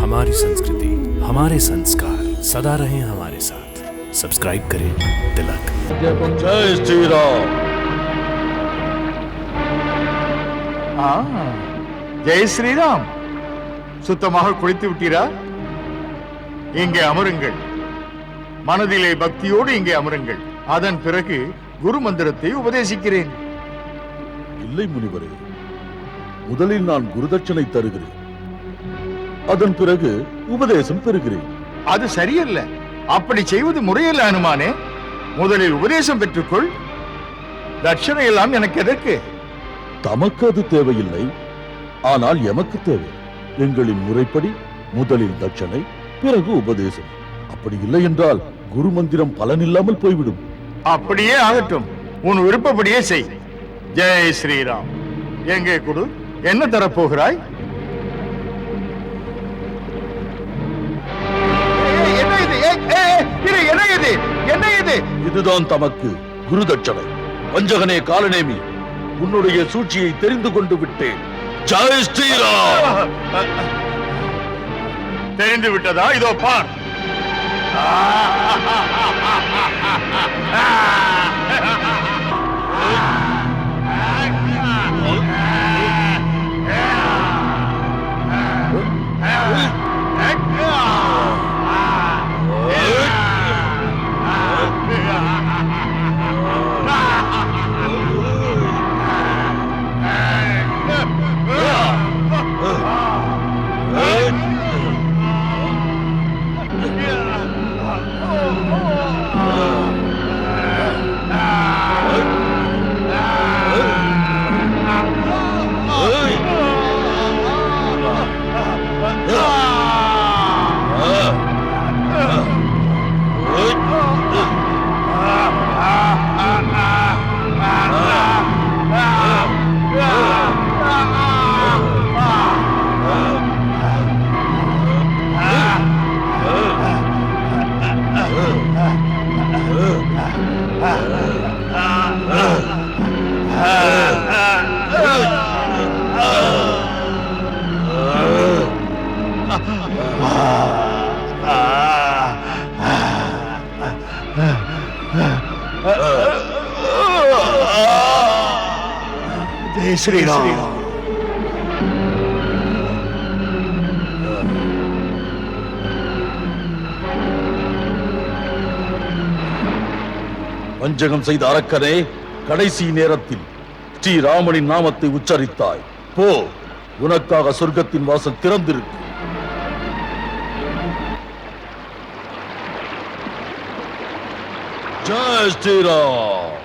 हमारी संस्कृति हमारे संस्कार सदा रहे हमारे साथ सब्सक्राइब करें तिलक ஜெய் ஸ்ரீராம் ஆ, ஜெய் ஸ்ரீராம் சுத்தமாக குளித்து விட்டீரா இங்கே அமருங்கள் மனதிலே பக்தியோடு இங்கே அமருங்கள் அதன் பிறகு குரு மந்திரத்தை உபதேசிக்கிறேன் இல்லை முனிவரே முதலில் நான் குருதட்சணை தருகிறேன் அதன் பிறகு உபதேசம் பெறுகிறேன். அது சரியல்ல. அப்படி செய்வது முறையல்ல அனுமானே. முதலில் உபதேசம் பெற்றுக்கொள். தட்சணை எல்லாம் எனக்கு எதற்கு? தமக்கு அது தேவையில்லை. ஆனால் எமக்கு தேவை. எங்களின் முறைப்படி முதலில் தட்சணை பிறகு உபதேசம். அப்படி இல்லை என்றால் குரு மந்திரம் பலனில்லாமல் போய்விடும். அப்படியே ஆகட்டும். உன் விருப்பப்படியே செய். ஜெய் ஸ்ரீராம். எங்கே குரு? என்ன தரப்போகிறாய்? என்ன இது. இதுதான் தமக்கு குரு தட்சணை வஞ்சகனே காலநேமி உன்னுடைய சூழ்ச்சியை தெரிந்து கொண்டு விட்டேன். ஜெய் ஸ்ரீராம்! தெரிந்து விட்டதா? இதோ பார். Ah! ஜெய் ஸ்ரீராம். வஞ்சகம் செய்த அரக்கனே கடைசி நேரத்தில் ஸ்ரீராமனின் நாமத்தை உச்சரித்தாய். போ உனக்காக சொர்க்கத்தின் வாசல் திறந்திருக்கு. ஜெய் ஸ்ரீராம்